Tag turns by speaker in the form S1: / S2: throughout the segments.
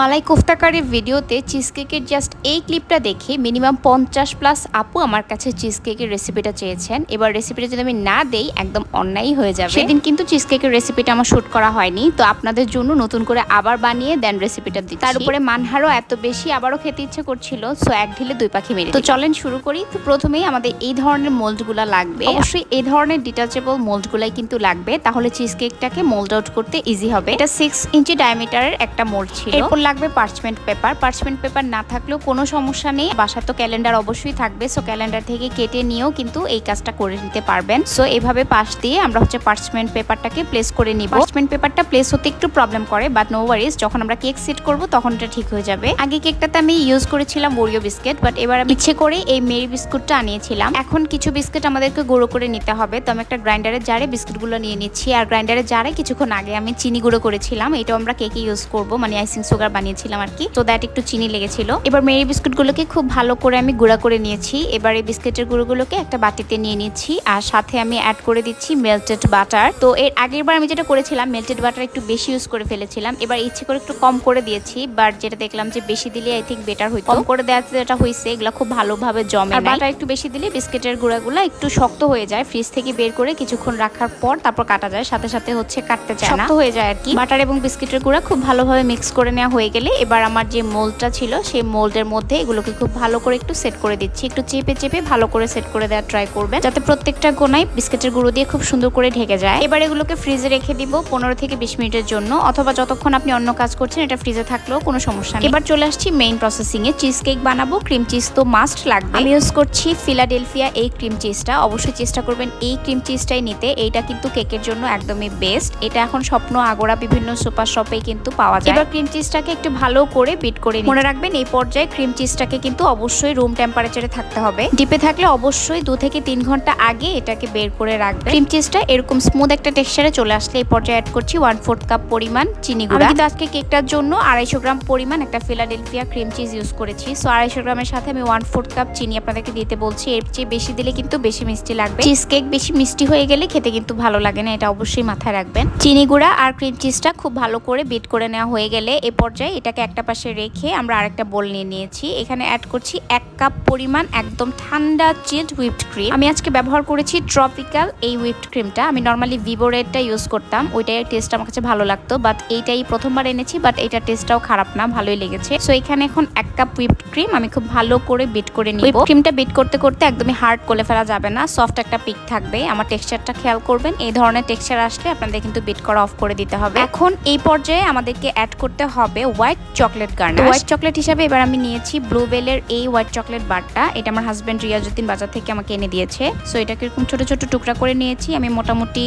S1: মালাই কোফতাকারের ভিডিওতে চিজ কেকের জাস্ট এই ক্লিপটা দেখে মিনিমাম পঞ্চাশ প্লাস আপু আমার কাছে চিজ কেকের রেসিপিটা চেয়েছেন। এবার রেসিপিটা যদি আমি না দেই একদম অন্যায় হয়ে যাবে। সেদিন কিন্তু চিজ কেকের রেসিপিটা আমার শুট করা হয়নি তো আপনাদের জন্য নতুন করে আবার বানিয়ে দেন রেসিপিটা দিচ্ছি। তার উপরে মানহারও এত বেশি আবারও খেতে ইচ্ছে করছিল সো এক ঢিলে দুই পাখি মেরে তো চলেন শুরু করি। তো প্রথমেই আমাদের এই ধরনের মোল্ডগুলো লাগবে। অবশ্যই। এই ধরনের ডিটাচেবল মোল্ডগুলাই কিন্তু লাগবে তাহলে চিজ কেকটাকে মোল্ড আউট করতে ইজি হবে। এটা সিক্স ইঞ্চি ডায়ামিটারের একটা মোল্ড ছিল। এরপর লাগবে পার্চমেন্ট পেপার পার্চমেন্ট পেপার না থাকলেও কোনো সমস্যা নেই। বাসা তো ক্যালেন্ডার অবশ্যই থাকবে। সো ক্যালেন্ডার থেকে কেটে নিয়েও কিন্তু এই কাজটা করে নিতে পারবেন। সো এভাবে পাশ দিয়ে আমরা হচ্ছে পার্চমেন্ট পেপারটাকে প্লেস করে নিব। পার্চমেন্ট পেপারটা প্লেস হতে একটু প্রবলেম করে বাট নো ওয়ারিজ যখন আমরা কেক সেট করব, তখন এটা ঠিক হয়ে যাবে। আগে কেকটাতে আমি ইউজ করেছিলাম ওরিও বিস্কিট বাট এবার আমি ইচ্ছে করে এই মেরি বিস্কুটটা আনিয়েছিলাম। এখন কিছু বিস্কিট আমাদেরকে গুঁড়ো করে নিতে হবে। তো আমি একটা গ্রাইন্ডারে জারে বিস্কুটগুলো নিয়ে নিচ্ছি। আর গ্রাইন্ডারের জারে কিছুক্ষণ আগে আমি চিনি গুঁড়ো করেছিলাম। এটাও আমরা কেকে ইউজ করব। মানে আইসিং সুগার বানিয়েছিলাম আর কি। তো দ্যাট একটু চিনি লেগেছিল। এবার মেরি বিস্কুটগুলোকে খুব ভালো করে আমি গুঁড়া করে নিয়েছি। এবার এই বিস্কিটের গুঁড়োগুলোকে একটা বাটিতে নিয়ে নিচ্ছি আর সাথে আমি অ্যাড করে দিচ্ছি মেল্টেড বাটার তো এর আগের বার আমি যেটা করেছিলাম মেল্টেড বাটার একটু বেশি ইউজ করে ফেলেছিলাম। এবার ইচ্ছে করে একটু কম করে দিয়েছি বাট যেটা দেখলাম যে বেশি দিলে আই থিঙ্ক বেটার হইতো। কম করে দেওয়াতে যেটা হয়েছে এগুলো খুব ভালোভাবে জমে আর বাটার একটু বেশি দিলে বিস্কিটের গুঁড়াগুলো একটু শক্ত হয়ে যায়। ফ্রিজ থেকে বের করে কিছুক্ষণ রাখার পর তারপর কাটা যায়। সাথে সাথে হচ্ছে কাটতে চায় না। শক্ত হয়ে যায় আর কি। বাটার এবং বিস্কিটের গুঁড়া খুব ভালোভাবে মিক্স করে নেওয়া হয়ে গেলে এবার আমার যে মোল্ডটা ছিল, সেই মোল্ডের মধ্যে এগুলোকে খুব ভালো করে একটু সেট করে দিচ্ছি। একটু চেপে চেপে ভালো করে সেট করে দেওয়ার ট্রাই করবেন, যাতে প্রত্যেকটা গোনায় বিস্কিটের গুঁড়ো দিয়ে খুব সুন্দর করে ঢেকে যায়। এবার এগুলোকে ফ্রিজে রেখে দিব পনেরো থেকে বিশ মিনিটের জন্য, অথবা যতক্ষণ আপনি অন্য কাজ করছেন, এটা ফ্রিজে থাকলেও কোনো সমস্যা নেই। এবার চলে আসছি মেইন প্রসেসিং এ। চিজ কেক বানাবো ক্রিম চিজ তো মাস্ট লাগবে। আমি ইউজ করছি ফিলাডেলফিয়া এই ক্রিম চিজটা অবশ্যই চেষ্টা করবেন এই ক্রিম চিজটাই নিতে। এইটা কিন্তু কেকের জন্য একদমই বেস্ট এটা এখন স্বপ্ন আগোড়া বিভিন্ন সুপার শপে কিন্তু পাওয়া যায়। এবার ক্রিম চিজটাকে একটু ভালো করে বিট করে মনে রাখবেন, এই পর্যায়ে ক্রিম চিজটাকে কিন্তু অবশ্যই রুম টেম্পারেচারে থাকতে হবে। ডিপে থাকলে অবশ্যই দু থেকে তিন ঘণ্টা আগে এটাকে বের করে রাখবেন। ক্রিম চিজটা এরকম স্মুথ একটা টেক্সচারে চলে আসলে এই পর্যায়ে অ্যাড করছি ওয়ান ফোর্থ কাপ পরিমাণ চিনি গুঁড়া। কিন্তু আজকে কেকটার জন্য আড়াইশো গ্রাম পরিমাণ একটা ফিলাডেলফিয়া ক্রিম চিজ ইউজ করেছি। সো আড়াইশো গ্রামের সাথে আমি ওয়ান ফোর্থ কাপ চিনি আপনাদেরকে দিতে বলছি। এর চেয়ে বেশি দিলে কিন্তু বেশি মিষ্টি লাগবে। চিজ কেক বেশি মিষ্টি হয়ে গেলে খেতে কিন্তু ভালো লাগে না, এটা অবশ্যই মাথায় রাখবেন। চিনি গুঁড়া আর ক্রিম চিজটা খুব ভালো করে বিট করে নেওয়া হয়ে গেলে এ পর্যায়ে এটাকে একটা পাশে রেখে আমরা আরেকটা বোল নিয়ে নিয়েছি। এখানে অ্যাড করছি এক কাপ পরিমাণ একদম ঠান্ডা চিল্ড হুইপড ক্রিম আমি আজকে ব্যবহার করেছি ট্রপিক্যাল এই হুইপড ক্রিমটা আমি নর্মালি ভিভো রেডটা ইউজ করতাম। ওইটাই টেস্ট আমার কাছে ভালো লাগতো বাট এইটাই প্রথমবার এনেছি বাট এইটা টেস্টটাও খারাপ না ভালোই লেগেছে। সো এখানে এখন এক কাপ হুইপড ক্রিম আমি খুব ভালো করে বিট করে নিব। ক্রিমটা বিট করতে করতে একদমই হার্ড করে ফেলা যাবে না সফট একটা পিক থাকবে। আমার টেক্সচারটা খেয়াল করবেন এই ধরনের টেক্সচার আসলে আপনাদের কিন্তু বিট করা অফ করে দিতে হবে। এখন এই পর্যায়ে আমাদেরকে অ্যাড করতে হবে হোয়াইট চকলেট গার্নার হোয়াইট চকলেট হিসাবে এবার আমি নিয়েছি ব্লুবেলের এই হোয়াইট চকলেট বারটা। এটা আমার হাজব্যান্ড রিয়াজুদ্দিন বাজার থেকে আমাকে এনে দিয়েছে। সো এটাকে এরকম ছোট ছোট টুকরা করে নিয়েছি। আমি মোটামুটি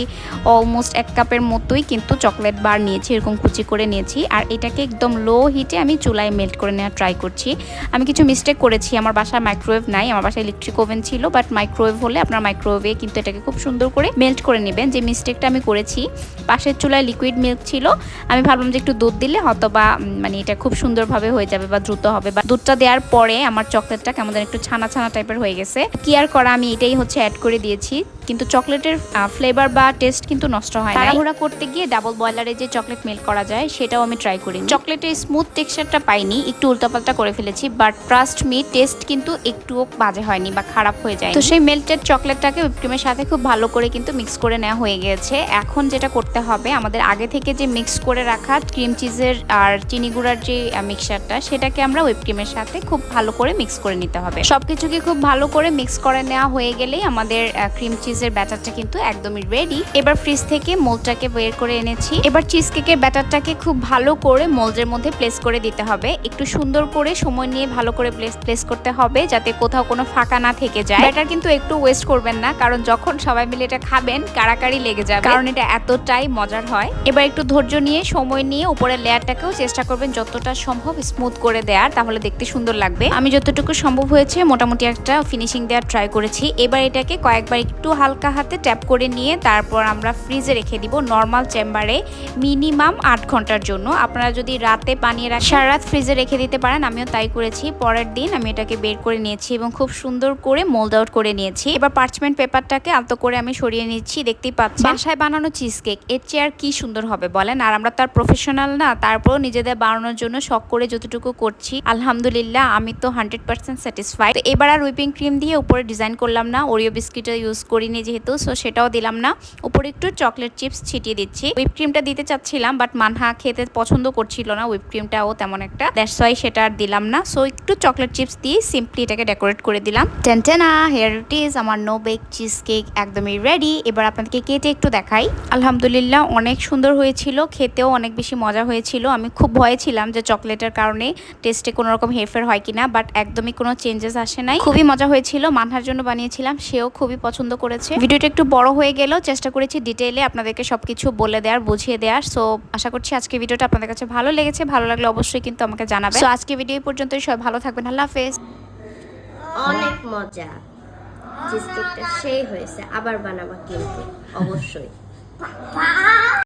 S1: অলমোস্ট এক কাপের মতোই কিন্তু চকলেট বার নিয়েছি, এরকম কুচি করে নিয়েছি। আর এটাকে একদম লো হিটে আমি চুলায় মেল্ট করে নেওয়ার ট্রাই করছি। আমি কিছু মিস্টেক করেছি, আমার বাসায় মাইক্রোওয়েভ নাই, আমার বাসায় ইলেকট্রিক ওভেন ছিল বাট মাইক্রোওয়েভ হলে আপনার মাইক্রোওয়েভে কিন্তু এটাকে খুব সুন্দর করে মেল্ট করে নেবেন। যে মিস্টেকটা আমি করেছি, পাশের চুলায় লিকুইড মিল্ক ছিল, আমি ভাবলাম যে একটু দুধ দিলে হয়তো বা মানে এটা খুব সুন্দরভাবে হয়ে যাবে বা দ্রুত হবে বা দুধটা দেওয়ার পরে আমার চকলেটটা কেমন একটু ছানা ছানা টাইপের হয়ে গেছে। কি আর করা আমি এটাই হচ্ছে অ্যাড করে দিয়েছি। কিন্তু চকলেটের ফ্লেভার বা টেস্ট কিন্তু নষ্ট হয় না। তাড়াহুড়া করতে গিয়ে ডাবল বয়লারে যে চকলেট মেল্ট করা যায় সেটাও আমি ট্রাই করি চকলেটের স্মুথ টেক্সচারটা পাইনি একটু উল্টাপাল্টা করে ফেলেছি বাট ট্রাস্ট মি টেস্ট কিন্তু একটুও বাজে হয়নি বা খারাপ হয়ে যায় তো সেই মেল্টেড চকলেটটাকে হুইপ ক্রিমের সাথে খুব ভালো করে কিন্তু মিক্স করে নেওয়া হয়ে গেছে। এখন যেটা করতে হবে আমাদের আগে থেকে যে মিক্স করে রাখা ক্রিম চিজের আর চিনি গুঁড়ার যে মিক্সচারটা সেটাকে আমরা হুইপ ক্রিমের সাথে খুব ভালো করে মিক্স করে নিতে হবে। সবকিছুকে খুব ভালো করে মিক্স করে নেওয়া হয়ে গেলেই আমাদের ক্রিম চিজের ব্যাটারটা কিন্তু একদমই রেডি এবার ফ্রিজ থেকে মোলটাকে বের করে এনেছি। এবার চিজ কেকের ব্যাটারটাকে খুব ভালো করে মোল্ডের মধ্যে প্লেস করে দিতে হবে। একটু সুন্দর করে সময় নিয়ে ভালো করে প্লেস প্লেস করতে হবে যাতে কোথাও কোনো ফাঁকা না থেকে যায়। ব্যাটার কিন্তু একটু ওয়েস্ট করবেন না, কারণ যখন সবাই মিলে এটা খাবেন কারাকারি লেগে যাবে। কারণ এটা এতটাই মজার হয়। এবার একটু ধৈর্য নিয়ে সময় নিয়ে উপরের লেয়ারটাকেও চেষ্টা করবেন যতটা সম্ভব স্মুথ করে দেওয়ার তাহলে দেখতে সুন্দর লাগবে। আমি যতটুকু সম্ভব হয়েছে, মোটামুটি একটা ফিনিশিং দেওয়ার ট্রাই করেছি। এবার এটাকে কয়েকবার একটু হালকা হাতে ট্যাপ করে নিয়ে তারপর আমরা ফ্রিজে রেখে দিব নর্মাল চেম্বারে মিনিমাম আট ঘণ্টার জন্য। আপনারা যদি রাতে বানিয়ে রাখেন, সারা রাত ফ্রিজে রেখে দিতে পারেন, আমিও তাই করেছি। পরের দিন আমি এটাকে বের করে নিয়েছি এবং খুব সুন্দর করে মোল্ড আউট করে নিয়েছি। এবার পার্চমেন্ট পেপারটাকে আলতো করে আমি সরিয়ে নিচ্ছি, দেখতেই পাচ্ছি বাসায় বানানো চিজ কেক এর চেয়ে আর কি সুন্দর হবে বলেন? আর আমরা তার প্রফেশনাল না, তারপরও নিজেদের বানানোর জন্য শখ করে যতটুকু করছি, আলহামদুলিল্লাহ আমি তো হান্ড্রেড পার্সেন্ট স্যাটিসফাইড এবার আর হুইপিং ক্রিম দিয়ে উপরে ডিজাইন করলাম না ওরিও বিস্কিটটা ইউজ করিনি যেহেতু সো সেটাও দিলাম না। উপরে একটু চকলেট চিপস ছিটিয়ে দিচ্ছি। হুইপ ক্রিমটা দিতে চাচ্ছিলাম বাট মানহা খেতে পছন্দ করছিল না। হুইপ ক্রিমটাও তেমন একটা। দ্যাটস ওয়াই সেটা আর দিলাম না। সো একটু চকলেট চিপস দিয়ে সিম্পলি এটাকে ডেকোরেট করে দিলাম। টেনটেনা হেয়ার ইট ইজ আমার নো বেক চিজ কেক একদমই রেডি এবার আপনাদেরকে কেটে একটু দেখাই। আলহামদুলিল্লাহ, অনেক সুন্দর হয়েছিল। খেতেও অনেক বেশি মজা হয়েছিল। আমি খুব ভয়ে ছিলাম যে চকলেটের কারণে টেস্টে কোনো রকম হেরফের হয় কিনা বাট একদমই কোনো চেঞ্জেস আসে নাই। খুবই মজা হয়েছিল। মানহার জন্য বানিয়েছিলাম। সেও খুবই পছন্দ করেছে। ভিডিওটা একটু বড় হয়ে গেলেও চেষ্টা করেছি ডিটেইলে আপনাদেরকে সবকিছু বলে দেওয়ার, বুঝিয়ে দেওয়ার। সো আশা করছি আজকে ভিডিওটা আপনাদের কাছে ভালো লেগেছে। ভালো লাগলে অবশ্যই কিন্তু আমাকে জানাবেন। সো আজকে ভিডিও পর্যন্তই। সবাই ভালো থাকবেন। আল্লাহ হাফেজ।
S2: অনেক মজা। চিজকেকটা সেই হয়েছে। আবার বানাবা কিন্তু। অবশ্যই।